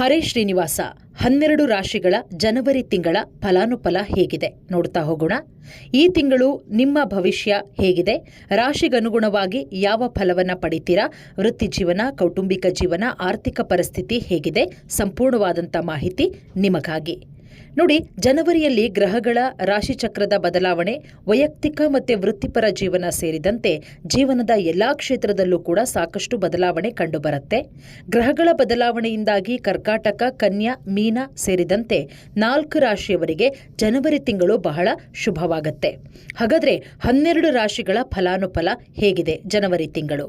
ಹರೇ ಶ್ರೀನಿವಾಸ, ಹನ್ನೆರಡು ರಾಶಿಗಳ ಜನವರಿ ತಿಂಗಳ ಫಲಾನುಫಲ ಹೇಗಿದೆ? ನೋಡ್ತಾ ಹೋಗೋಣ. ಈ ತಿಂಗಳು ನಿಮ್ಮ ಭವಿಷ್ಯ ಹೇಗಿದೆ? ರಾಶಿಗನುಗುಣವಾಗಿ ಯಾವ ಫಲವನ್ನು ಪಡಿತೀರಾ? ವೃತ್ತಿ ಜೀವನ, ಕೌಟುಂಬಿಕ ಜೀವನ, ಆರ್ಥಿಕ ಪರಿಸ್ಥಿತಿ ಹೇಗಿದೆ? ಸಂಪೂರ್ಣವಾದಂಥ ಮಾಹಿತಿ ನಿಮಗಾಗಿ. ನೋಡಿ, ಜನವರಿಯಲ್ಲಿ ಗ್ರಹಗಳ ರಾಶಿಚಕ್ರದ ಬದಲಾವಣೆ, ವೈಯಕ್ತಿಕ ಮತ್ತು ವೃತ್ತಿಪರ ಜೀವನ ಸೇರಿದಂತೆ ಜೀವನದ ಎಲ್ಲಾ ಕ್ಷೇತ್ರದಲ್ಲೂ ಕೂಡ ಸಾಕಷ್ಟು ಬದಲಾವಣೆ ಕಂಡುಬರುತ್ತೆ. ಗ್ರಹಗಳ ಬದಲಾವಣೆಯಿಂದಾಗಿ ಕರ್ಕಾಟಕ, ಕನ್ಯಾ, ಮೀನ ಸೇರಿದಂತೆ ನಾಲ್ಕು ರಾಶಿಯವರಿಗೆ ಜನವರಿ ತಿಂಗಳು ಬಹಳ ಶುಭವಾಗುತ್ತೆ. ಹಾಗಾದ್ರೆ ಹನ್ನೆರಡು ರಾಶಿಗಳ ಫಲಾನುಫಲ ಹೇಗಿದೆ ಜನವರಿ ತಿಂಗಳು?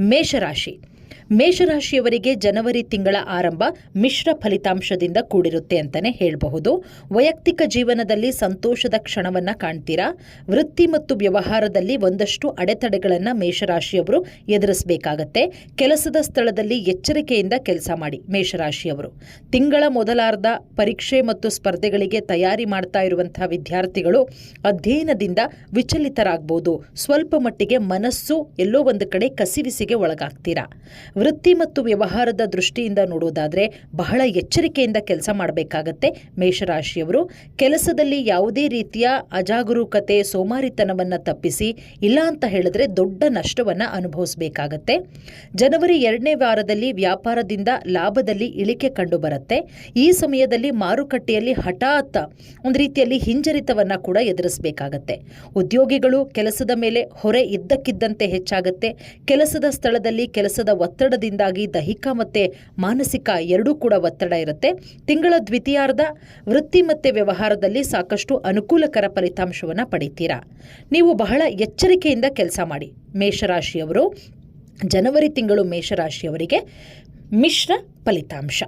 ಮೇಷರಾಶಿ. ಮೇಷರಾಶಿಯವರಿಗೆ ಜನವರಿ ತಿಂಗಳ ಆರಂಭ ಮಿಶ್ರ ಫಲಿತಾಂಶದಿಂದ ಕೂಡಿರುತ್ತೆ ಅಂತಾನೆ ಹೇಳಬಹುದು. ವೈಯಕ್ತಿಕ ಜೀವನದಲ್ಲಿ ಸಂತೋಷದ ಕ್ಷಣವನ್ನ ಕಾಣ್ತೀರಾ? ವೃತ್ತಿ ಮತ್ತು ವ್ಯವಹಾರದಲ್ಲಿ ಒಂದಷ್ಟು ಅಡೆತಡೆಗಳನ್ನ ಮೇಷರಾಶಿಯವರು ಎದುರಿಸಬೇಕಾಗತ್ತೆ. ಕೆಲಸದ ಸ್ಥಳದಲ್ಲಿ ಎಚ್ಚರಿಕೆಯಿಂದ ಕೆಲಸ ಮಾಡಿ ಮೇಷರಾಶಿಯವರು. ತಿಂಗಳ ಮೊದಲಾರ್ಧ ಪರೀಕ್ಷೆ ಮತ್ತು ಸ್ಪರ್ಧೆಗಳಿಗೆ ತಯಾರಿ ಮಾಡ್ತಾ ಇರುವಂತಹ ವಿದ್ಯಾರ್ಥಿಗಳು ಅಧ್ಯಯನದಿಂದ ವಿಚಲಿತರಾಗಬಹುದು ಸ್ವಲ್ಪ ಮಟ್ಟಿಗೆ ಮನಸ್ಸು ಎಲ್ಲೋ ಒಂದು ಕಡೆ ಕಸಿವಿಸಿಗೆ ಒಳಗಾಗ್ತೀರಾ? ವೃತ್ತಿ ಮತ್ತು ವ್ಯವಹಾರದ ದೃಷ್ಟಿಯಿಂದ ನೋಡೋದಾದರೆ ಬಹಳ ಎಚ್ಚರಿಕೆಯಿಂದ ಕೆಲಸ ಮಾಡಬೇಕಾಗತ್ತೆ. ಮೇಷರಾಶಿಯವರು ಕೆಲಸದಲ್ಲಿ ಯಾವುದೇ ರೀತಿಯ ಅಜಾಗರೂಕತೆ, ಸೋಮಾರಿತನವನ್ನು ತಪ್ಪಿಸಿ, ಇಲ್ಲ ಅಂತ ಹೇಳಿದ್ರೆ ದೊಡ್ಡ ನಷ್ಟವನ್ನು ಅನುಭವಿಸಬೇಕಾಗತ್ತೆ. ಜನವರಿ ಎರಡನೇ ವಾರದಲ್ಲಿ ವ್ಯಾಪಾರದಿಂದ ಲಾಭದಲ್ಲಿ ಇಳಿಕೆ ಕಂಡುಬರುತ್ತೆ. ಈ ಸಮಯದಲ್ಲಿ ಮಾರುಕಟ್ಟೆಯಲ್ಲಿ ಹಠಾತ್ ಒಂದು ರೀತಿಯಲ್ಲಿ ಹಿಂಜರಿತವನ್ನು ಕೂಡ ಎದುರಿಸಬೇಕಾಗತ್ತೆ. ಉದ್ಯೋಗಿಗಳು ಕೆಲಸದ ಮೇಲೆ ಹೊರೆ ಇದ್ದಕ್ಕಿದ್ದಂತೆ ಹೆಚ್ಚಾಗುತ್ತೆ. ಕೆಲಸದ ಸ್ಥಳದಲ್ಲಿ ಕೆಲಸದ ಒತ್ತಡದಿಂದಾಗಿ ದೈಹಿಕ ಮತ್ತು ಮಾನಸಿಕ ಎರಡೂ ಕೂಡ ಒತ್ತಡ ಇರುತ್ತೆ. ತಿಂಗಳ ದ್ವಿತೀಯಾರ್ಧ ವೃತ್ತಿ ಮತ್ತು ವ್ಯವಹಾರದಲ್ಲಿ ಸಾಕಷ್ಟು ಅನುಕೂಲಕರ ಫಲಿತಾಂಶವನ್ನು ಪಡಿತೀರಾ? ನೀವು ಬಹಳ ಎಚ್ಚರಿಕೆಯಿಂದ ಕೆಲಸ ಮಾಡಿ. ಮೇಷರಾಶಿಯವರು, ಜನವರಿ ತಿಂಗಳು ಮೇಷರಾಶಿಯವರಿಗೆ ಮಿಶ್ರ ಫಲಿತಾಂಶ.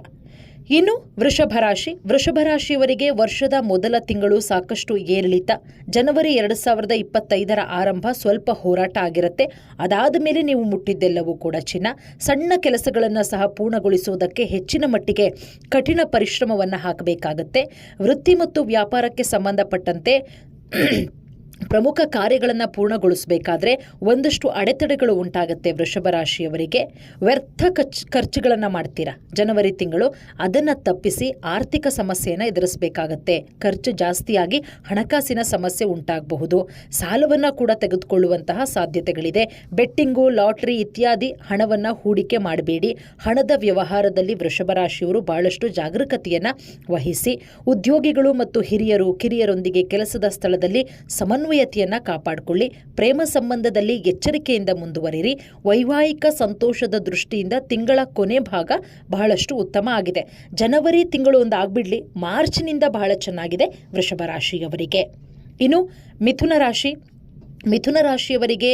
ಇನ್ನು ವೃಷಭ ರಾಶಿ. ವೃಷಭ ರಾಶಿಯವರಿಗೆ ವರ್ಷದ ಮೊದಲ ತಿಂಗಳು ಸಾಕಷ್ಟು ಏರಿಳಿತ. ಜನವರಿ ಎರಡು ಸಾವಿರದ ಇಪ್ಪತ್ತೈದರ ಆರಂಭ ಸ್ವಲ್ಪ ಹೋರಾಟ ಆಗಿರುತ್ತೆ. ಅದಾದ ಮೇಲೆ ನೀವು ಮುಟ್ಟಿದ್ದೆಲ್ಲವೂ ಕೂಡ ಚಿನ್ನ. ಸಣ್ಣ ಕೆಲಸಗಳನ್ನು ಸಹ ಪೂರ್ಣಗೊಳಿಸುವುದಕ್ಕೆ ಹೆಚ್ಚಿನ ಮಟ್ಟಿಗೆ ಕಠಿಣ ಪರಿಶ್ರಮವನ್ನು ಹಾಕಬೇಕಾಗತ್ತೆ. ವೃತ್ತಿ ಮತ್ತು ವ್ಯಾಪಾರಕ್ಕೆ ಸಂಬಂಧಪಟ್ಟಂತೆ ಪ್ರಮುಖ ಕಾರ್ಯಗಳನ್ನು ಪೂರ್ಣಗೊಳಿಸಬೇಕಾದ್ರೆ ಒಂದಷ್ಟು ಅಡೆತಡೆಗಳು ಉಂಟಾಗುತ್ತೆ ವೃಷಭ ರಾಶಿಯವರಿಗೆ. ವ್ಯರ್ಥ ಖರ್ಚ್ ಖರ್ಚುಗಳನ್ನು ಮಾಡ್ತೀರಾ? ಜನವರಿ ತಿಂಗಳು ಅದನ್ನು ತಪ್ಪಿಸಿ ಆರ್ಥಿಕ ಸಮಸ್ಯೆಯನ್ನು ಎದುರಿಸಬೇಕಾಗತ್ತೆ. ಖರ್ಚು ಜಾಸ್ತಿಯಾಗಿ ಹಣಕಾಸಿನ ಸಮಸ್ಯೆ ಉಂಟಾಗಬಹುದು. ಸಾಲವನ್ನು ಕೂಡ ತೆಗೆದುಕೊಳ್ಳುವಂತಹ ಸಾಧ್ಯತೆಗಳಿದೆ. ಬೆಟ್ಟಿಂಗು, ಲಾಟ್ರಿ ಇತ್ಯಾದಿ ಹಣವನ್ನು ಹೂಡಿಕೆ ಮಾಡಬೇಡಿ. ಹಣದ ವ್ಯವಹಾರದಲ್ಲಿ ವೃಷಭ ರಾಶಿಯವರು ಬಹಳಷ್ಟು ಜಾಗರೂಕತೆಯನ್ನು ವಹಿಸಿ, ಉದ್ಯೋಗಿಗಳು ಮತ್ತು ಹಿರಿಯರು, ಕಿರಿಯರೊಂದಿಗೆ ಕೆಲಸದ ಸ್ಥಳದಲ್ಲಿ ಸಮನ್ವಯತೆಯನ್ನು ಕಾಪಾಡಿಕೊಳ್ಳಿ, ಪ್ರೇಮ ಸಂಬಂಧದಲ್ಲಿ ಎಚ್ಚರಿಕೆಯಿಂದ ಮುಂದುವರಿರಿ, ವೈವಾಹಿಕ ಸಂತೋಷದ ದೃಷ್ಟಿಯಿಂದ ತಿಂಗಳ ಕೊನೆ ಭಾಗ ಬಹಳಷ್ಟು ಉತ್ತಮ ಆಗಿದೆ. ಜನವರಿ ತಿಂಗಳು ಒಂದು ಆಗ್ಬಿಡ್ಲಿ, ಮಾರ್ಚ್ನಿಂದ ಬಹಳ ಚೆನ್ನಾಗಿದೆ ವೃಷಭ ರಾಶಿಯವರಿಗೆ. ಇನ್ನು ಮಿಥುನ ರಾಶಿ ಮಿಥುನ ರಾಶಿಯವರಿಗೆ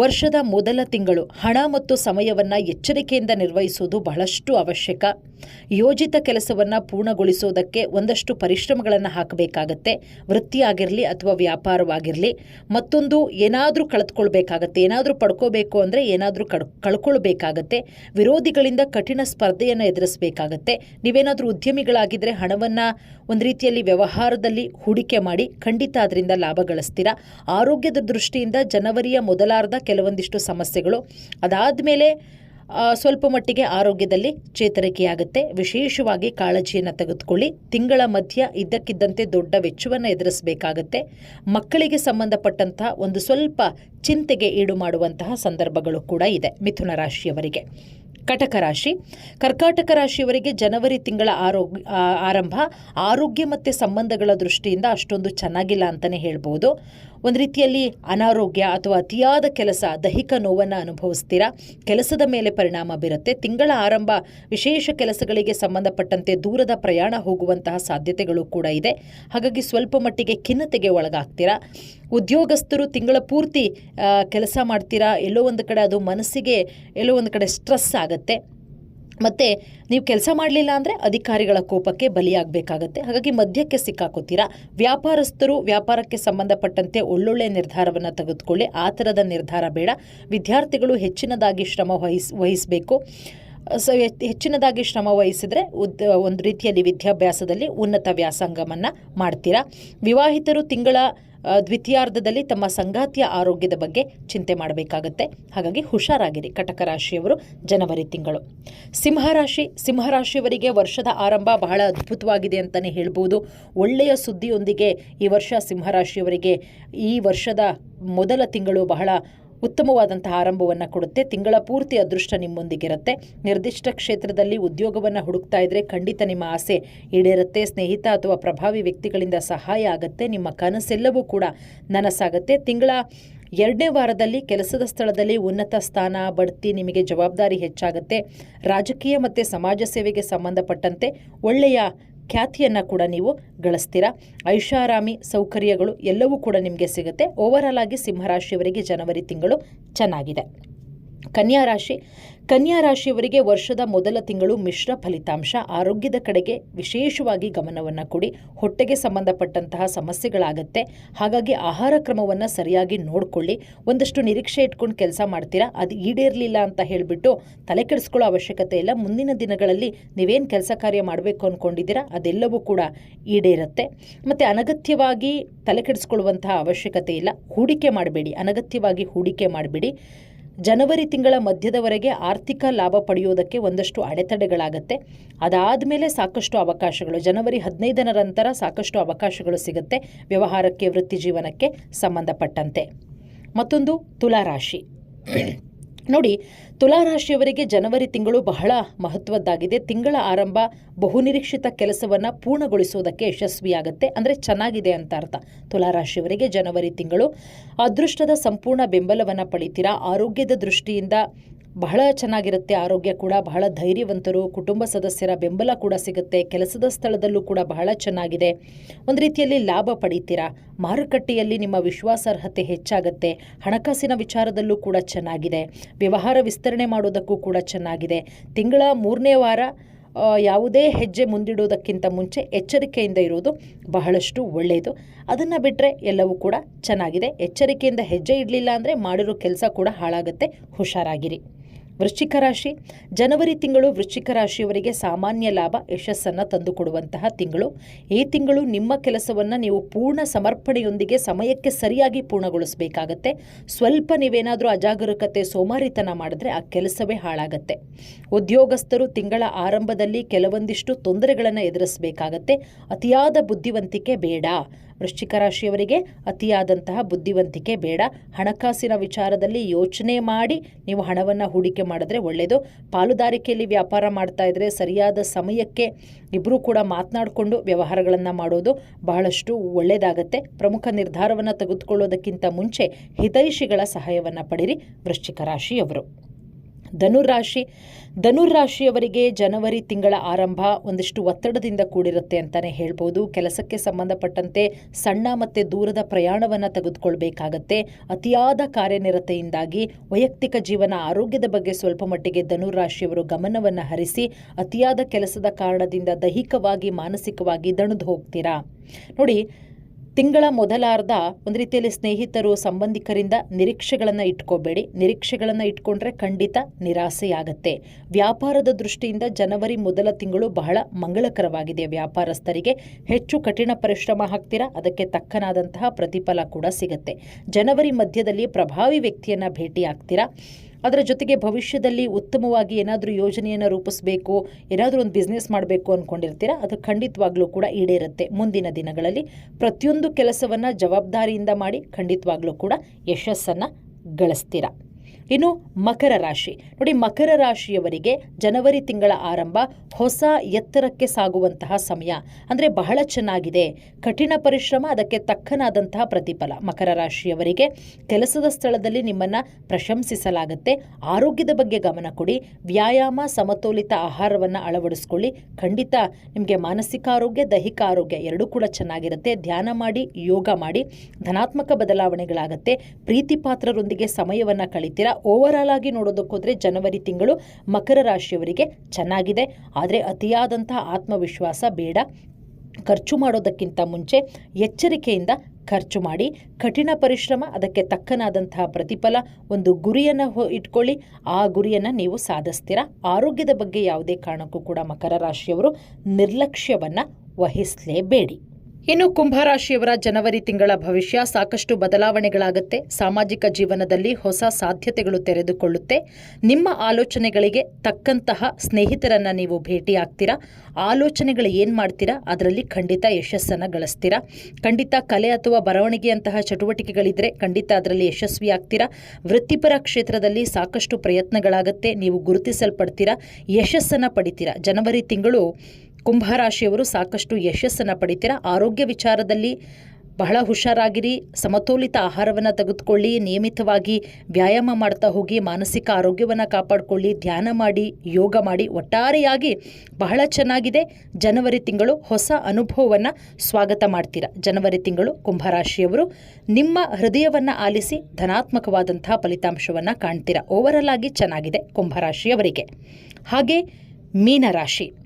ವರ್ಷದ ಮೊದಲ ತಿಂಗಳು ಹಣ ಮತ್ತು ಸಮಯವನ್ನು ಎಚ್ಚರಿಕೆಯಿಂದ ನಿರ್ವಹಿಸುವುದು ಬಹಳಷ್ಟು ಅವಶ್ಯಕ. ಯೋಜಿತ ಕೆಲಸವನ್ನು ಪೂರ್ಣಗೊಳಿಸೋದಕ್ಕೆ ಒಂದಷ್ಟು ಪರಿಶ್ರಮಗಳನ್ನು ಹಾಕಬೇಕಾಗತ್ತೆ. ವೃತ್ತಿಯಾಗಿರಲಿ ಅಥವಾ ವ್ಯಾಪಾರವಾಗಿರಲಿ, ಮತ್ತೊಂದು ಏನಾದರೂ ಕಳೆದುಕೊಳ್ಬೇಕಾಗತ್ತೆ. ಏನಾದರೂ ಪಡ್ಕೋಬೇಕು ಅಂದರೆ ಏನಾದರೂ ಕಡ್, ಕಳ್ಕೊಳ್ಬೇಕಾಗತ್ತೆ. ವಿರೋಧಿಗಳಿಂದ ಕಠಿಣ ಸ್ಪರ್ಧೆಯನ್ನು ಎದುರಿಸಬೇಕಾಗತ್ತೆ. ನೀವೇನಾದರೂ ಉದ್ಯಮಿಗಳಾಗಿದ್ದರೆ ಹಣವನ್ನು ಒಂದು ರೀತಿಯಲ್ಲಿ ವ್ಯವಹಾರದಲ್ಲಿ ಹೂಡಿಕೆ ಮಾಡಿ ಖಂಡಿತ ಅದರಿಂದ ಲಾಭ ಗಳಿಸ್ತೀರಾ? ಆರೋಗ್ಯದ ದೃಷ್ಟಿಯಿಂದ ಜನವರಿಯ ಮೊದಲಾರ್ಧ ಕೆಲವೊಂದಿಷ್ಟು ಸಮಸ್ಯೆಗಳು. ಅದಾದ ಮೇಲೆ ಸ್ವಲ್ಪ ಮಟ್ಟಿಗೆ ಆರೋಗ್ಯದಲ್ಲಿ ಚೇತರಿಕೆಯಾಗುತ್ತೆ. ವಿಶೇಷವಾಗಿ ಕಾಳಜಿಯನ್ನು ತೆಗೆದುಕೊಳ್ಳಿ. ತಿಂಗಳ ಮಧ್ಯ ಇದ್ದಕ್ಕಿದ್ದಂತೆ ದೊಡ್ಡ ವೆಚ್ಚವನ್ನು ಎದುರಿಸಬೇಕಾಗುತ್ತೆ. ಮಕ್ಕಳಿಗೆ ಸಂಬಂಧಪಟ್ಟಂತಹ ಒಂದು ಸ್ವಲ್ಪ ಚಿಂತೆಗೆ ಈಡು ಮಾಡುವಂತಹ ಸಂದರ್ಭಗಳು ಕೂಡ ಇದೆ ಮಿಥುನ ರಾಶಿಯವರಿಗೆ. ಕಟಕ ರಾಶಿ. ಕರ್ಕಾಟಕ ರಾಶಿಯವರಿಗೆ ಜನವರಿ ತಿಂಗಳ ಆರೋಗ್ಯ ಆರಂಭ ಆರೋಗ್ಯ ಮತ್ತು ಸಂಬಂಧಗಳ ದೃಷ್ಟಿಯಿಂದ ಅಷ್ಟೊಂದು ಚೆನ್ನಾಗಿಲ್ಲ ಅಂತಲೇ ಹೇಳ್ಬೋದು. ಒಂದು ರೀತಿಯಲ್ಲಿ ಅನಾರೋಗ್ಯ ಅಥವಾ ಅತಿಯಾದ ಕೆಲಸ, ದೈಹಿಕ ನೋವನ್ನು ಅನುಭವಿಸ್ತೀರಾ. ಕೆಲಸದ ಮೇಲೆ ಪರಿಣಾಮ ಬೀರುತ್ತೆ. ತಿಂಗಳ ಆರಂಭ ವಿಶೇಷ ಕೆಲಸಗಳಿಗೆ ಸಂಬಂಧಪಟ್ಟಂತೆ ದೂರದ ಪ್ರಯಾಣ ಹೋಗುವಂತಹ ಸಾಧ್ಯತೆಗಳು ಕೂಡ ಇದೆ. ಹಾಗಾಗಿ ಸ್ವಲ್ಪ ಮಟ್ಟಿಗೆ ಖಿನ್ನತೆಗೆ ಒಳಗಾಗ್ತೀರಾ. ಉದ್ಯೋಗಸ್ಥರು ತಿಂಗಳ ಪೂರ್ತಿ ಕೆಲಸ ಮಾಡ್ತೀರಾ. ಎಲ್ಲೋ ಒಂದು ಕಡೆ ಅದು ಮನಸ್ಸಿಗೆ, ಎಲ್ಲೋ ಒಂದು ಕಡೆ ಸ್ಟ್ರೆಸ್ ಆಗುತ್ತೆ. ಮತ್ತು ನೀವು ಕೆಲಸ ಮಾಡಲಿಲ್ಲ ಅಂದರೆ ಅಧಿಕಾರಿಗಳ ಕೋಪಕ್ಕೆ ಬಲಿಯಾಗಬೇಕಾಗತ್ತೆ. ಹಾಗಾಗಿ ಮಧ್ಯಕ್ಕೆ ಸಿಕ್ಕಾಕೋತೀರಾ? ವ್ಯಾಪಾರಸ್ಥರು ವ್ಯಾಪಾರಕ್ಕೆ ಸಂಬಂಧಪಟ್ಟಂತೆ ಒಳ್ಳೊಳ್ಳೆ ನಿರ್ಧಾರವನ್ನು ತೆಗೆದುಕೊಳ್ಳಿ. ಆ ಥರದ ನಿರ್ಧಾರ ಬೇಡ. ವಿದ್ಯಾರ್ಥಿಗಳು ಹೆಚ್ಚಿನದಾಗಿ ಶ್ರಮ ವಹಿಸ್, ವಹಿಸಬೇಕು. ಸೊ ಹೆಚ್ಚಿನದಾಗಿ ಶ್ರಮ ವಹಿಸಿದರೆ ಉದ್, ಒಂದು ರೀತಿಯಲ್ಲಿ ವಿದ್ಯಾಭ್ಯಾಸದಲ್ಲಿ ಉನ್ನತ ವ್ಯಾಸಂಗವನ್ನು ಮಾಡ್ತೀರಾ? ವಿವಾಹಿತರು ತಿಂಗಳ ದ್ವಿತೀಯಾರ್ಧದಲ್ಲಿ ತಮ್ಮ ಸಂಗಾತಿಯ ಆರೋಗ್ಯದ ಬಗ್ಗೆ ಚಿಂತೆ ಮಾಡಬೇಕಾಗುತ್ತೆ. ಹಾಗಾಗಿ ಹುಷಾರಾಗಿರಿ ಕಟಕ ರಾಶಿಯವರು ಜನವರಿ ತಿಂಗಳು. ಸಿಂಹರಾಶಿ, ಸಿಂಹರಾಶಿಯವರಿಗೆ ವರ್ಷದ ಆರಂಭ ಬಹಳ ಅದ್ಭುತವಾಗಿದೆ ಅಂತಲೇ ಹೇಳ್ಬೋದು. ಒಳ್ಳೆಯ ಸುದ್ದಿಯೊಂದಿಗೆ ಈ ವರ್ಷ ಸಿಂಹರಾಶಿಯವರಿಗೆ ಈ ವರ್ಷದ ಮೊದಲ ತಿಂಗಳು ಬಹಳ ಉತ್ತಮವಾದಂತಹ ಆರಂಭವನ್ನು ಕೊಡುತ್ತೆ. ತಿಂಗಳ ಪೂರ್ತಿ ಅದೃಷ್ಟ ನಿಮ್ಮೊಂದಿಗಿರುತ್ತೆ. ನಿರ್ದಿಷ್ಟ ಕ್ಷೇತ್ರದಲ್ಲಿ ಉದ್ಯೋಗವನ್ನು ಹುಡುಕ್ತಾ ಇದ್ರೆ ಖಂಡಿತ ನಿಮ್ಮ ಆಸೆ ಈಡೇರುತ್ತೆ. ಸ್ನೇಹಿತ ಅಥವಾ ಪ್ರಭಾವಿ ವ್ಯಕ್ತಿಗಳಿಂದ ಸಹಾಯ ಆಗುತ್ತೆ. ನಿಮ್ಮ ಕನಸೆಲ್ಲವೂ ಕೂಡ ನನಸಾಗುತ್ತೆ. ತಿಂಗಳ ಎರಡನೇ ವಾರದಲ್ಲಿ ಕೆಲಸದ ಸ್ಥಳದಲ್ಲಿ ಉನ್ನತ ಸ್ಥಾನ, ಬಡ್ತಿ ನಿಮಗೆ ಜವಾಬ್ದಾರಿ ಹೆಚ್ಚಾಗುತ್ತೆ. ರಾಜಕೀಯ ಮತ್ತು ಸಮಾಜ ಸೇವೆಗೆ ಸಂಬಂಧಪಟ್ಟಂತೆ ಒಳ್ಳೆಯ ಖ್ಯಾತಿಯನ್ನು ಕೂಡ ನೀವು ಗಳಿಸ್ತೀರಾ? ಐಷಾರಾಮಿ ಸೌಕರ್ಯಗಳು ಎಲ್ಲವೂ ಕೂಡ ನಿಮಗೆ ಸಿಗುತ್ತೆ. ಓವರಾಲ್ ಆಗಿ ಸಿಂಹರಾಶಿಯವರಿಗೆ ಜನವರಿ ತಿಂಗಳು ಚೆನ್ನಾಗಿದೆ. ಕನ್ಯಾ ರಾಶಿ. ಕನ್ಯಾ ರಾಶಿಯವರಿಗೆ ವರ್ಷದ ಮೊದಲ ತಿಂಗಳು ಮಿಶ್ರ ಫಲಿತಾಂಶ. ಆರೋಗ್ಯದ ಕಡೆಗೆ ವಿಶೇಷವಾಗಿ ಗಮನವನ್ನು ಕೊಡಿ. ಹೊಟ್ಟೆಗೆ ಸಂಬಂಧಪಟ್ಟಂತಹ ಸಮಸ್ಯೆಗಳಾಗತ್ತೆ. ಹಾಗಾಗಿ ಆಹಾರ ಕ್ರಮವನ್ನು ಸರಿಯಾಗಿ ನೋಡಿಕೊಳ್ಳಿ. ಒಂದಷ್ಟು ನಿರೀಕ್ಷೆ ಇಟ್ಕೊಂಡು ಕೆಲಸ ಮಾಡ್ತೀರಾ? ಅದು ಈಡೇರಲಿಲ್ಲ ಅಂತ ಹೇಳಿಬಿಟ್ಟು ತಲೆ ಕೆಡಿಸ್ಕೊಳ್ಳೋ ಅವಶ್ಯಕತೆ ಇಲ್ಲ. ಮುಂದಿನ ದಿನಗಳಲ್ಲಿ ನೀವೇನು ಕೆಲಸ ಕಾರ್ಯ ಮಾಡಬೇಕು ಅಂದ್ಕೊಂಡಿದ್ದೀರಾ ಅದೆಲ್ಲವೂ ಕೂಡ ಈಡೇರುತ್ತೆ. ಮತ್ತು ಅನಗತ್ಯವಾಗಿ ತಲೆ ಕೆಡಿಸ್ಕೊಳ್ಳುವಂತಹ ಅವಶ್ಯಕತೆ ಇಲ್ಲ. ಹೂಡಿಕೆ ಮಾಡಬೇಡಿ. ಅನಗತ್ಯವಾಗಿ ಹೂಡಿಕೆ ಮಾಡಬೇಡಿ. ಜನವರಿ ತಿಂಗಳ ಮಧ್ಯದವರೆಗೆ ಆರ್ಥಿಕ ಲಾಭ ಪಡೆಯುವುದಕ್ಕೆ ಒಂದಷ್ಟು ಅಡೆತಡೆಗಳಾಗತ್ತೆ. ಅದಾದಮೇಲೆ ಸಾಕಷ್ಟು ಅವಕಾಶಗಳು. ಜನವರಿ ಹದಿನೈದರ ನಂತರ ಸಾಕಷ್ಟು ಅವಕಾಶಗಳು ಸಿಗುತ್ತೆ ವ್ಯವಹಾರಕ್ಕೆ, ವೃತ್ತಿ ಜೀವನಕ್ಕೆ ಸಂಬಂಧಪಟ್ಟಂತೆ. ಮತ್ತೊಂದು ತುಲಾರಾಶಿ ನೋಡಿ ತುಲಾರಾಶಿಯವರಿಗೆ ಜನವರಿ ತಿಂಗಳು ಬಹಳ ಮಹತ್ವದ್ದಾಗಿದೆ. ತಿಂಗಳ ಆರಂಭ ಬಹುನಿರೀಕ್ಷಿತ ಕೆಲಸವನ್ನು ಪೂರ್ಣಗೊಳಿಸುವುದಕ್ಕೆ ಯಶಸ್ವಿಯಾಗುತ್ತೆ. ಅಂದರೆ ಚೆನ್ನಾಗಿದೆ ಅಂತ ಅರ್ಥ. ತುಲಾರಾಶಿಯವರಿಗೆ ಜನವರಿ ತಿಂಗಳು ಅದೃಷ್ಟದ ಸಂಪೂರ್ಣ ಬೆಂಬಲವನ್ನು ಪಡಿತೀರಾ? ಆರೋಗ್ಯದ ದೃಷ್ಟಿಯಿಂದ ಬಹಳ ಚೆನ್ನಾಗಿರುತ್ತೆ. ಆರೋಗ್ಯ ಕೂಡ ಬಹಳ ಧೈರ್ಯವಂತರು, ಕುಟುಂಬ ಸದಸ್ಯರ ಬೆಂಬಲ ಕೂಡ ಸಿಗುತ್ತೆ. ಕೆಲಸದ ಸ್ಥಳದಲ್ಲೂ ಕೂಡ ಬಹಳ ಚೆನ್ನಾಗಿದೆ. ಒಂದು ರೀತಿಯಲ್ಲಿ ಲಾಭ ಪಡಿತೀರಾ? ಮಾರುಕಟ್ಟೆಯಲ್ಲಿ ನಿಮ್ಮ ವಿಶ್ವಾಸಾರ್ಹತೆ ಹೆಚ್ಚಾಗುತ್ತೆ. ಹಣಕಾಸಿನ ವಿಚಾರದಲ್ಲೂ ಕೂಡ ಚೆನ್ನಾಗಿದೆ. ವ್ಯವಹಾರ ವಿಸ್ತರಣೆ ಮಾಡೋದಕ್ಕೂ ಕೂಡ ಚೆನ್ನಾಗಿದೆ. ತಿಂಗಳ ಮೂರನೇ ವಾರ ಯಾವುದೇ ಹೆಜ್ಜೆ ಮುಂದಿಡೋದಕ್ಕಿಂತ ಮುಂಚೆ ಎಚ್ಚರಿಕೆಯಿಂದ ಇರೋದು ಬಹಳಷ್ಟು ಒಳ್ಳೆಯದು ಅದನ್ನು ಬಿಟ್ಟರೆ ಎಲ್ಲವೂ ಕೂಡ ಚೆನ್ನಾಗಿದೆ. ಎಚ್ಚರಿಕೆಯಿಂದ ಹೆಜ್ಜೆ ಇಡಲಿಲ್ಲ ಅಂದರೆ ಮಾಡಿರೋ ಕೆಲಸ ಕೂಡ ಹಾಳಾಗುತ್ತೆ. ಹುಷಾರಾಗಿರಿ. ವೃಶ್ಚಿಕ ರಾಶಿ. ಜನವರಿ ತಿಂಗಳು ವೃಶ್ಚಿಕ ರಾಶಿಯವರಿಗೆ ಸಾಮಾನ್ಯ ಲಾಭ, ಯಶಸ್ಸನ್ನು ತಂದುಕೊಡುವಂತಹ ತಿಂಗಳು. ಈ ತಿಂಗಳು ನಿಮ್ಮ ಕೆಲಸವನ್ನು ನೀವು ಪೂರ್ಣ ಸಮರ್ಪಣೆಯೊಂದಿಗೆ ಸಮಯಕ್ಕೆ ಸರಿಯಾಗಿ ಪೂರ್ಣಗೊಳಿಸಬೇಕಾಗತ್ತೆ. ಸ್ವಲ್ಪ ನೀವೇನಾದರೂ ಅಜಾಗರೂಕತೆ, ಸೋಮಾರಿತನ ಮಾಡಿದ್ರೆ ಆ ಕೆಲಸವೇ ಹಾಳಾಗತ್ತೆ. ಉದ್ಯೋಗಸ್ಥರು ತಿಂಗಳ ಆರಂಭದಲ್ಲಿ ಕೆಲವೊಂದಿಷ್ಟು ತೊಂದರೆಗಳನ್ನು ಎದುರಿಸಬೇಕಾಗತ್ತೆ. ಅತಿಯಾದ ಬುದ್ಧಿವಂತಿಕೆ ಬೇಡ. ವೃಶ್ಚಿಕ ರಾಶಿಯವರಿಗೆ ಅತಿಯಾದಂತಹ ಬುದ್ಧಿವಂತಿಕೆ ಬೇಡ. ಹಣಕಾಸಿನ ವಿಚಾರದಲ್ಲಿ ಯೋಚನೆ ಮಾಡಿ ನೀವು ಹಣವನ್ನು ಹೂಡಿಕೆ ಮಾಡಿದ್ರೆ ಒಳ್ಳೆಯದು ಪಾಲುದಾರಿಕೆಯಲ್ಲಿ ವ್ಯಾಪಾರ ಮಾಡ್ತಾ ಇದ್ರೆ ಸರಿಯಾದ ಸಮಯಕ್ಕೆ ಇಬ್ಬರೂ ಕೂಡ ಮಾತನಾಡಿಕೊಂಡು ವ್ಯವಹಾರಗಳನ್ನು ಮಾಡೋದು ಬಹಳಷ್ಟು ಒಳ್ಳೆಯದಾಗತ್ತೆ ಪ್ರಮುಖ ನಿರ್ಧಾರವನ್ನು ತೆಗೆದುಕೊಳ್ಳೋದಕ್ಕಿಂತ ಮುಂಚೆ ಹಿತೈಷಿಗಳ ಸಹಾಯವನ್ನು ಪಡೆಯಿರಿ ವೃಶ್ಚಿಕ ರಾಶಿಯವರು. ಧನುರಾಶಿ ಧನುರಾಶಿಯವರಿಗೆ ಜನವರಿ ತಿಂಗಳ ಆರಂಭ ಒಂದಿಷ್ಟು ಒತ್ತಡದಿಂದ ಕೂಡಿರುತ್ತೆ ಅಂತಲೇ ಹೇಳ್ಬೋದು. ಕೆಲಸಕ್ಕೆ ಸಂಬಂಧಪಟ್ಟಂತೆ ಸಣ್ಣ ಮತ್ತು ದೂರದ ಪ್ರಯಾಣವನ್ನು ತೆಗೆದುಕೊಳ್ಬೇಕಾಗತ್ತೆ. ಅತಿಯಾದ ಕಾರ್ಯನಿರತೆಯಿಂದಾಗಿ ವೈಯಕ್ತಿಕ ಜೀವನ ಆರೋಗ್ಯದ ಬಗ್ಗೆ ಸ್ವಲ್ಪ ಮಟ್ಟಿಗೆ ಧನುರಾಶಿಯವರು ಗಮನವನ್ನು ಹರಿಸಿ ಅತಿಯಾದ ಕೆಲಸದ ಕಾರಣದಿಂದ ದೈಹಿಕವಾಗಿ, ಮಾನಸಿಕವಾಗಿ ದಣಿದು ಹೋಗ್ತೀರಾ? ನೋಡಿ ತಿಂಗಳ ಮೊದಲಾರ್ಧ ಒಂದು ರೀತಿಯಲ್ಲಿ ಸ್ನೇಹಿತರು, ಸಂಬಂಧಿಕರಿಂದ ನಿರೀಕ್ಷೆಗಳನ್ನು ಇಟ್ಕೋಬೇಡಿ. ನಿರೀಕ್ಷೆಗಳನ್ನು ಇಟ್ಕೊಂಡ್ರೆ ಖಂಡಿತ ನಿರಾಸೆಯಾಗತ್ತೆ. ವ್ಯಾಪಾರದ ದೃಷ್ಟಿಯಿಂದ ಜನವರಿ ಮೊದಲ ತಿಂಗಳು ಬಹಳ ಮಂಗಳಕರವಾಗಿದೆ. ವ್ಯಾಪಾರಸ್ಥರಿಗೆ ಹೆಚ್ಚು ಕಠಿಣ ಪರಿಶ್ರಮ ಹಾಕ್ತೀರಾ? ಅದಕ್ಕೆ ತಕ್ಕನಾದಂತಹ ಪ್ರತಿಫಲ ಕೂಡ ಸಿಗುತ್ತೆ. ಜನವರಿ ಮಧ್ಯದಲ್ಲಿ ಪ್ರಭಾವಿ ವ್ಯಕ್ತಿಯನ್ನು ಭೇಟಿ ಆಗ್ತೀರಾ ಅದರ ಜೊತೆಗೆ ಭವಿಷ್ಯದಲ್ಲಿ ಉತ್ತಮವಾಗಿ ಏನಾದರೂ ಯೋಜನೆಯನ್ನು ರೂಪಿಸಬೇಕು, ಏನಾದರೂ ಒಂದು ಬಿಸ್ನೆಸ್ ಮಾಡಬೇಕು ಅಂದ್ಕೊಂಡಿರ್ತೀರಾ ಅದು ಖಂಡಿತವಾಗ್ಲೂ ಕೂಡ ಈಡೇರುತ್ತೆ. ಮುಂದಿನ ದಿನಗಳಲ್ಲಿ ಪ್ರತಿಯೊಂದು ಕೆಲಸವನ್ನು ಜವಾಬ್ದಾರಿಯಿಂದ ಮಾಡಿ ಖಂಡಿತವಾಗ್ಲೂ ಕೂಡ ಯಶಸ್ಸನ್ನು ಗಳಿಸ್ತೀರಾ? ಇನ್ನು ಮಕರ ರಾಶಿ. ನೋಡಿ, ಮಕರ ರಾಶಿಯವರಿಗೆ ಜನವರಿ ತಿಂಗಳ ಆರಂಭ ಹೊಸ ಎತ್ತರಕ್ಕೆ ಸಾಗುವಂತಹ ಸಮಯ. ಅಂದರೆ ಬಹಳ ಚೆನ್ನಾಗಿದೆ. ಕಠಿಣ ಪರಿಶ್ರಮ, ಅದಕ್ಕೆ ತಕ್ಕನಾದಂತಹ ಪ್ರತಿಫಲ. ಮಕರ ರಾಶಿಯವರಿಗೆ ಕೆಲಸದ ಸ್ಥಳದಲ್ಲಿ ನಿಮ್ಮನ್ನು ಪ್ರಶಂಸಿಸಲಾಗುತ್ತೆ. ಆರೋಗ್ಯದ ಬಗ್ಗೆ ಗಮನ ಕೊಡಿ. ವ್ಯಾಯಾಮ, ಸಮತೋಲಿತ ಆಹಾರವನ್ನು ಅಳವಡಿಸ್ಕೊಳ್ಳಿ. ಖಂಡಿತ ನಿಮಗೆ ಮಾನಸಿಕ ಆರೋಗ್ಯ, ದೈಹಿಕ ಆರೋಗ್ಯ ಎರಡೂ ಕೂಡ ಚೆನ್ನಾಗಿರುತ್ತೆ. ಧ್ಯಾನ ಮಾಡಿ, ಯೋಗ ಮಾಡಿ, ಧನಾತ್ಮಕ ಬದಲಾವಣೆಗಳಾಗತ್ತೆ. ಪ್ರೀತಿ ಪಾತ್ರರೊಂದಿಗೆ ಸಮಯವನ್ನು ಕಳಿತೀರಾ? ಓವರಾಲ್ ಆಗಿ ನೋಡೋದಕ್ಕೋದ್ರೆ ಜನವರಿ ತಿಂಗಳು ಮಕರ ರಾಶಿಯವರಿಗೆ ಚೆನ್ನಾಗಿದೆ. ಆದರೆ ಅತಿಯಾದಂತಹ ಆತ್ಮವಿಶ್ವಾಸ ಬೇಡ. ಖರ್ಚು ಮಾಡೋದಕ್ಕಿಂತ ಮುಂಚೆ ಎಚ್ಚರಿಕೆಯಿಂದ ಖರ್ಚು ಮಾಡಿ, ಕಠಿಣ ಪರಿಶ್ರಮ, ಅದಕ್ಕೆ ತಕ್ಕನಾದಂತಹ ಪ್ರತಿಫಲ, ಒಂದು ಗುರಿಯನ್ನು ಇಟ್ಕೊಳ್ಳಿ. ಆ ಗುರಿಯನ್ನು ನೀವು ಸಾಧಿಸ್ತೀರಾ? ಆರೋಗ್ಯದ ಬಗ್ಗೆ ಯಾವುದೇ ಕಾರಣಕ್ಕೂ ಕೂಡ ಮಕರ ರಾಶಿಯವರು ನಿರ್ಲಕ್ಷ್ಯವನ್ನು ವಹಿಸಲೇಬೇಡಿ. ಇನ್ನು ಕುಂಭರಾಶಿಯವರ ಜನವರಿ ತಿಂಗಳ ಭವಿಷ್ಯ ಸಾಕಷ್ಟು ಬದಲಾವಣೆಗಳಾಗುತ್ತೆ. ಸಾಮಾಜಿಕ ಜೀವನದಲ್ಲಿ ಹೊಸ ಸಾಧ್ಯತೆಗಳು ತೆರೆದುಕೊಳ್ಳುತ್ತೆ. ನಿಮ್ಮ ಆಲೋಚನೆಗಳಿಗೆ ತಕ್ಕಂತಹ ಸ್ನೇಹಿತರನ್ನ ನೀವು ಭೇಟಿಯಾಗ್ತೀರಾ? ಆಲೋಚನೆಗಳು ಏನು ಮಾಡ್ತೀರಾ? ಅದರಲ್ಲಿ ಖಂಡಿತ ಯಶಸ್ಸನ್ನು ಗಳಿಸ್ತೀರಾ? ಖಂಡಿತ ಕಲೆ ಅಥವಾ ಬರವಣಿಗೆಯಂತಹ ಚಟುವಟಿಕೆಗಳಿದ್ರೆ ಖಂಡಿತ ಅದರಲ್ಲಿ ಯಶಸ್ವಿ ಆಗ್ತೀರಾ ವೃತ್ತಿಪರ ಕ್ಷೇತ್ರದಲ್ಲಿ ಸಾಕಷ್ಟು ಪ್ರಯತ್ನಗಳಾಗುತ್ತೆ. ನೀವು ಗುರುತಿಸಲ್ಪಡ್ತೀರಾ? ಯಶಸ್ಸನ್ನು ಪಡಿತೀರಾ? ಜನವರಿ ತಿಂಗಳು ಕುಂಭರಾಶಿಯವರು ಸಾಕಷ್ಟು ಯಶಸ್ಸನ್ನು ಪಡಿತೀರಾ. ಆರೋಗ್ಯ ವಿಚಾರದಲ್ಲಿ ಬಹಳ ಹುಷಾರಾಗಿರಿ. ಸಮತೋಲಿತ ಆಹಾರವನ್ನು ತೆಗೆದುಕೊಳ್ಳಿ. ನಿಯಮಿತವಾಗಿ ವ್ಯಾಯಾಮ ಮಾಡ್ತಾ ಹೋಗಿ, ಮಾನಸಿಕ ಆರೋಗ್ಯವನ್ನು ಕಾಪಾಡಿಕೊಳ್ಳಿ, ಧ್ಯಾನ ಮಾಡಿ, ಯೋಗ ಮಾಡಿ ಒಟ್ಟಾರೆಯಾಗಿ ಬಹಳ ಚೆನ್ನಾಗಿದೆ. ಜನವರಿ ತಿಂಗಳು ಹೊಸ ಅನುಭವವನ್ನು ಸ್ವಾಗತ ಮಾಡ್ತೀರಾ. ಜನವರಿ ತಿಂಗಳು ಕುಂಭರಾಶಿಯವರು ನಿಮ್ಮ ಹೃದಯವನ್ನು ಆಲಿಸಿ ಧನಾತ್ಮಕವಾದಂತಹ ಫಲಿತಾಂಶವನ್ನು ಕಾಣ್ತೀರಾ. ಓವರಲ್ ಆಗಿ ಚೆನ್ನಾಗಿದೆ ಕುಂಭರಾಶಿಯವರಿಗೆ. ಹಾಗೆ ಮೀನರಾಶಿ.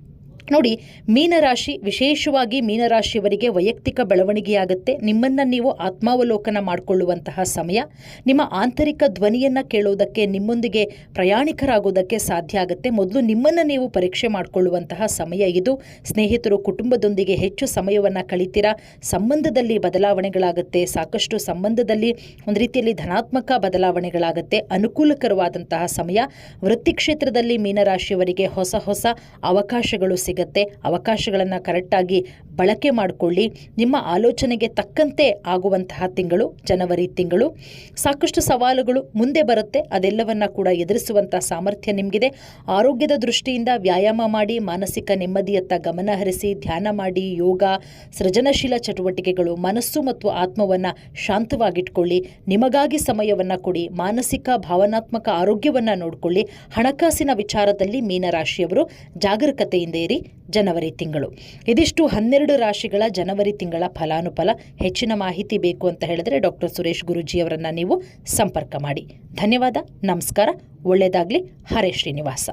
ನೋಡಿ, ಮೀನರಾಶಿ, ವಿಶೇಷವಾಗಿ ಮೀನರಾಶಿಯವರಿಗೆ ವೈಯಕ್ತಿಕ ಬೆಳವಣಿಗೆಯಾಗುತ್ತೆ. ನಿಮ್ಮನ್ನು ನೀವು ಆತ್ಮಾವಲೋಕನ ಮಾಡಿಕೊಳ್ಳುವಂತಹ ಸಮಯ. ನಿಮ್ಮ ಆಂತರಿಕ ಧ್ವನಿಯನ್ನು ಕೇಳುವುದಕ್ಕೆ ನಿಮ್ಮೊಂದಿಗೆ ಪ್ರಯಾಣಿಕರಾಗೋದಕ್ಕೆ ಸಾಧ್ಯ ಆಗುತ್ತೆ. ಮೊದಲು ನಿಮ್ಮನ್ನು ನೀವು ಪರೀಕ್ಷೆ ಮಾಡಿಕೊಳ್ಳುವಂತಹ ಸಮಯ ಇದು. ಸ್ನೇಹಿತರು, ಕುಟುಂಬದೊಂದಿಗೆ ಹೆಚ್ಚು ಸಮಯವನ್ನು ಕಳಿತೀರಾ? ಸಂಬಂಧದಲ್ಲಿ ಬದಲಾವಣೆಗಳಾಗುತ್ತೆ. ಸಾಕಷ್ಟು ಸಂಬಂಧದಲ್ಲಿ ಒಂದು ರೀತಿಯಲ್ಲಿ ಧನಾತ್ಮಕ ಬದಲಾವಣೆಗಳಾಗುತ್ತೆ. ಅನುಕೂಲಕರವಾದಂತಹ ಸಮಯ. ವೃತ್ತಿ ಕ್ಷೇತ್ರದಲ್ಲಿ ಮೀನರಾಶಿಯವರಿಗೆ ಹೊಸ ಹೊಸ ಅವಕಾಶಗಳು ಸಿಗುತ್ತೆ ಅವಕಾಶಗಳನ್ನು ಕರೆಕ್ಟಾಗಿ ಬಳಕೆ ಮಾಡಿಕೊಳ್ಳಿ. ನಿಮ್ಮ ಆಲೋಚನೆಗೆ ತಕ್ಕಂತೆ ಆಗುವಂತಹ ತಿಂಗಳು ಜನವರಿ ತಿಂಗಳು. ಸಾಕಷ್ಟು ಸವಾಲುಗಳು ಮುಂದೆ ಬರುತ್ತೆ. ಅದೆಲ್ಲವನ್ನ ಕೂಡ ಎದುರಿಸುವಂಥ ಸಾಮರ್ಥ್ಯ ನಿಮಗಿದೆ. ಆರೋಗ್ಯದ ದೃಷ್ಟಿಯಿಂದ ವ್ಯಾಯಾಮ ಮಾಡಿ, ಮಾನಸಿಕ ನೆಮ್ಮದಿಯತ್ತ ಗಮನ ಹರಿಸಿ, ಧ್ಯಾನ ಮಾಡಿ, ಯೋಗ, ಸೃಜನಶೀಲ ಚಟುವಟಿಕೆಗಳು, ಮನಸ್ಸು ಮತ್ತು ಆತ್ಮವನ್ನು ಶಾಂತವಾಗಿಟ್ಕೊಳ್ಳಿ. ನಿಮಗಾಗಿ ಸಮಯವನ್ನು ಕೊಡಿ. ಮಾನಸಿಕ, ಭಾವನಾತ್ಮಕ ಆರೋಗ್ಯವನ್ನು ನೋಡಿಕೊಳ್ಳಿ. ಹಣಕಾಸಿನ ವಿಚಾರದಲ್ಲಿ ಮೀನರಾಶಿಯವರು ಜಾಗರೂಕತೆಯಿಂದ ಇರಿ. ಜನವರಿ ತಿಂಗಳು. ಇದಿಷ್ಟು ಹನ್ನೆರಡು ರಾಶಿಗಳ ಜನವರಿ ತಿಂಗಳ ಫಲಾನುಫಲ, ಹೆಚ್ಚಿನ ಮಾಹಿತಿ ಬೇಕು ಅಂತ ಹೇಳಿದ್ರೆ ಡಾಕ್ಟರ್ ಸುರೇಶ್ ಗುರುಜಿಯವರನ್ನು ನೀವು ಸಂಪರ್ಕ ಮಾಡಿ. ಧನ್ಯವಾದ, ನಮಸ್ಕಾರ ಒಳ್ಳೆಯದಾಗಲಿ ಹರೇ ಶ್ರೀನಿವಾಸ.